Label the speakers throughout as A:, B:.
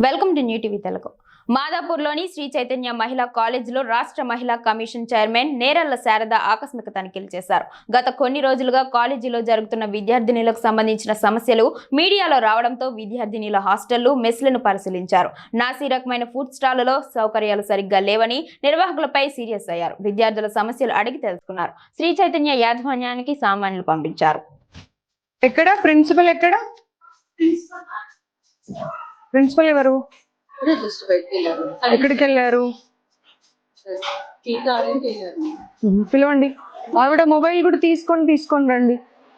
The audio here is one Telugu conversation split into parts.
A: Welcome to new TV Telugu. మాదాపూర్లోని Sri Chaitanya మహిళా కాలేజీలో రాష్ట్ర మహిళా కమిషన్ చైర్మన్ నేరళ్ళ శారద ఆకస్మిక తనిఖీలు చేశారు. గత కొన్ని రోజులుగా కాలేజీలో జరుగుతున్న విద్యార్థినులకు సంబంధించిన సమస్యలు మీడియాలో రావడంతో విద్యార్థినిల హాస్టళ్ళు మెస్లను పరిశీలించారు. నాసీ రకమైన ఫుడ్ స్టాళ్ళలో సౌకర్యాలు సరిగ్గా లేవని నిర్వాహకులపై సీరియస్ అయ్యారు. విద్యార్థుల సమస్యలు అడిగి తెలుసుకున్నారు. శ్రీ చైతన్య యాజమాన్యానికి సామాన్యులు పంపించారు.
B: ఎక్కడ? ప్రిన్సిపల్ ఎక్కడ? ప్రిన్సిపల్ ఎవరు? ఎక్కడికి వెళ్ళారు పిలవండి. ఆవిడ మొబైల్ కూడా తీసుకొని తీసుకొని రండి.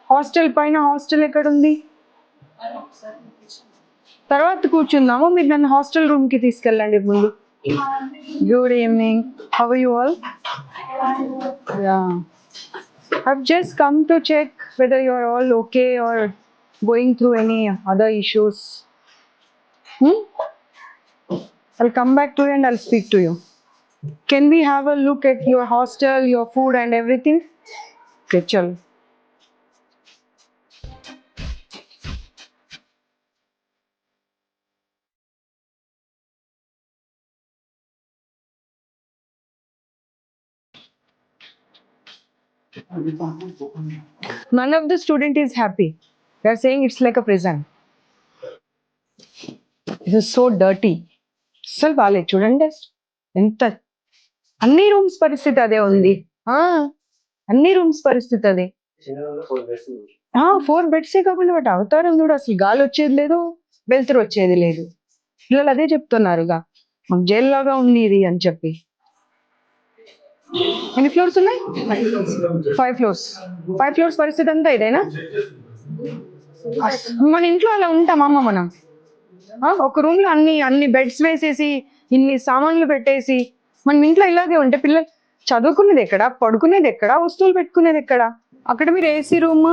B: హాస్టల్ పైన హాస్టల్ ఎక్కడ ఉంది తర్వాత కూర్చుందాము. మీరు నన్ను హాస్టల్ రూమ్కి తీసుకెళ్ళండి ముందు. Good evening how you all ya I've just come to check whether you're all okay or going through any other issues. Hmm? I'll come back to you and I'll speak to you. Can we have a look at your hostel, your food, and everything? Okay, chal. None of the student is happy. They are saying it's like a prison. This is so dirty అసలు బాగాలేదు చూడండి ఎంత అన్ని రూమ్స్ పరిస్థితి అదే ఉంది. ఆ అన్ని రూమ్స్ పరిస్థితి అదే. ఫోర్ బెడ్సే కాకుండా బట్ అవతారం కూడా అసలు గాలి వచ్చేది లేదు వెలుతురు వచ్చేది లేదు. పిల్లలు అదే చెప్తున్నారుగా మాకు జైలు లాగా ఉంది ఇది అని చెప్పి. ఎన్ని ఫ్లోర్స్ ఉన్నాయి? ఫైవ్ ఫ్లోర్స్ ఫైవ్ ఫ్లోర్స్ పరిస్థితి అంతా ఇదేనా? మన ఇంట్లో అలా ఉంటామమ్మ మనం. ఒక రూమ్లో అన్ని అన్ని బెడ్స్ వేసేసి ఇన్ని సామాన్లు పెట్టేసి మనం ఇంట్లో ఇలాగే ఉంటే పిల్లలు చదువుకునేది ఎక్కడ? పడుకునేది ఎక్కడ? వస్తువులు పెట్టుకునేది ఎక్కడ? అక్కడ మీరు ఏసీ రూమ్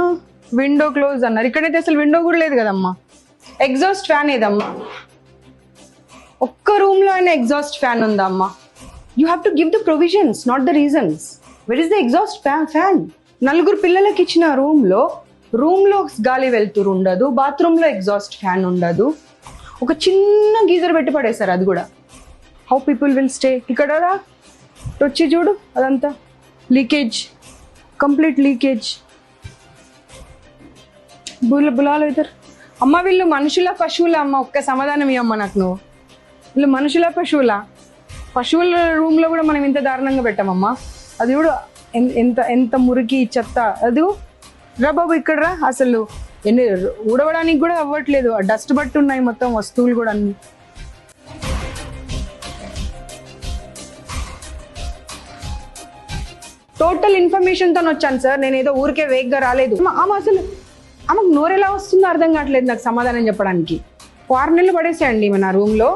B: విండో క్లోజ్ అన్నారు. ఇక్కడైతే అసలు విండో కూడా లేదు కదమ్మా. ఎగ్జాస్ట్ ఫ్యాన్ ఏదమ్మా? ఒక్క రూమ్లో అయినా ఎగ్జాస్ట్ ఫ్యాన్ ఉందమ్మా you have to give the provisions not the reasons where is the exhaust fan నలుగురు పిల్లలకి ఇచ్చిన రూమ్లో రూమ్లో గాలి వెళ్తురు ఉండదు బాత్రూమ్లో ఎగ్జాస్ట్ ఫ్యాన్ ఉండదు. ఒక చిన్న గీజర్ పెట్టి పడేశారు అది కూడా. హౌ పీపుల్ విల్ స్టే ఇక్కడ వచ్చి చూడు అదంతా. లీకేజ్ కంప్లీట్ లీకేజ్ బుల బులాలు అవుతారు అమ్మ వీళ్ళు మనుషుల పశువుల అమ్మ ఒక్క సమాధానం ఇవ్వమ్మ నాకు నువ్వు. వీళ్ళు మనుషుల పశువుల. పశువుల రూమ్లో కూడా మనం ఇంత దారుణంగా పెట్టామమ్మా. అది కూడా ఎంత ఎంత మురికి చెత్త. అది రా బాబు ఇక్కడ రా అసలు. ఎన్ని ఊడవడానికి కూడా అవ్వట్లేదు. ఆ డస్ట్ బట్టి ఉన్నాయి మొత్తం వస్తువులు కూడా అన్ని. టోటల్ ఇన్ఫర్మేషన్తో వచ్చాను సార్ నేను ఏదో ఊరికే వేగ్గా రాలేదు. ఆమె అసలు ఆమెకు నోరు ఎలా వస్తుందో అర్థం కావట్లేదు నాకు సమాధానం చెప్పడానికి. ఆరు పడేసేయండి మన రూమ్లో.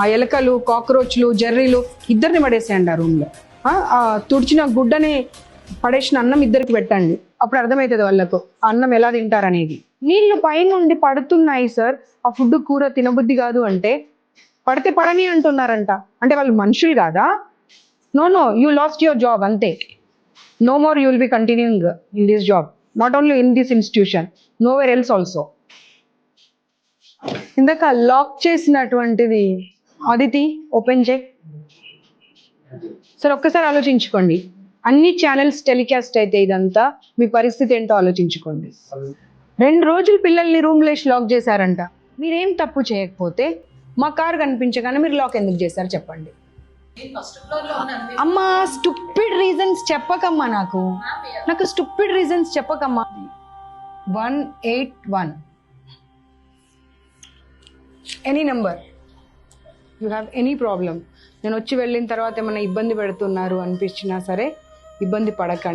B: ఆ ఎలకలు కాక్రోచ్లు జర్రీలు ఇద్దరిని పడేసేయండి ఆ రూమ్లో. తుడిచిన గుడ్డని పడేసిన అన్నం ఇద్దరికి పెట్టండి. అప్పుడు అర్థమవుతుంది వాళ్ళకు అన్నం ఎలా తింటారనేది. నీళ్ళు పైనుండి పడుతున్నాయి సార్. ఆ ఫుడ్ కూర తినబుద్ధి కాదు అంటే పడితే పడని అంటున్నారంట. అంటే వాళ్ళు మనుషులు కాదా? No no you lost your job అంతే. No more you will be continuing in this job not only in this institution nowhere else also ఇందాక లాక్ చేసినటువంటిది అదితి ఓపెన్ చేయి. సరే ఒక్కసారి ఆలోచించుకోండి. అన్ని ఛానల్స్ టెలికాస్ట్ అయితే ఇదంతా మీ పరిస్థితి ఏంటో ఆలోచించుకోండి. రెండు రోజులు పిల్లల్ని రూమ్ లేసి లాక్ చేశారంట. మీరేం తప్పు చేయకపోతే మా కార్ కనిపించగానే మీరు లాక్ ఎందుకు చేశారు చెప్పండి. అమ్మా స్టూపిడ్ రీజన్స్ చెప్పకమ్మా నాకు. నాకు stupid reasons చెప్పకమ్మా. One eight one any number you have any problem నేను వచ్చి వెళ్ళిన తర్వాత ఏమైనా ఇబ్బంది పెడుతున్నారు అనిపించినా సరే ఇబ్బంది పడకండి.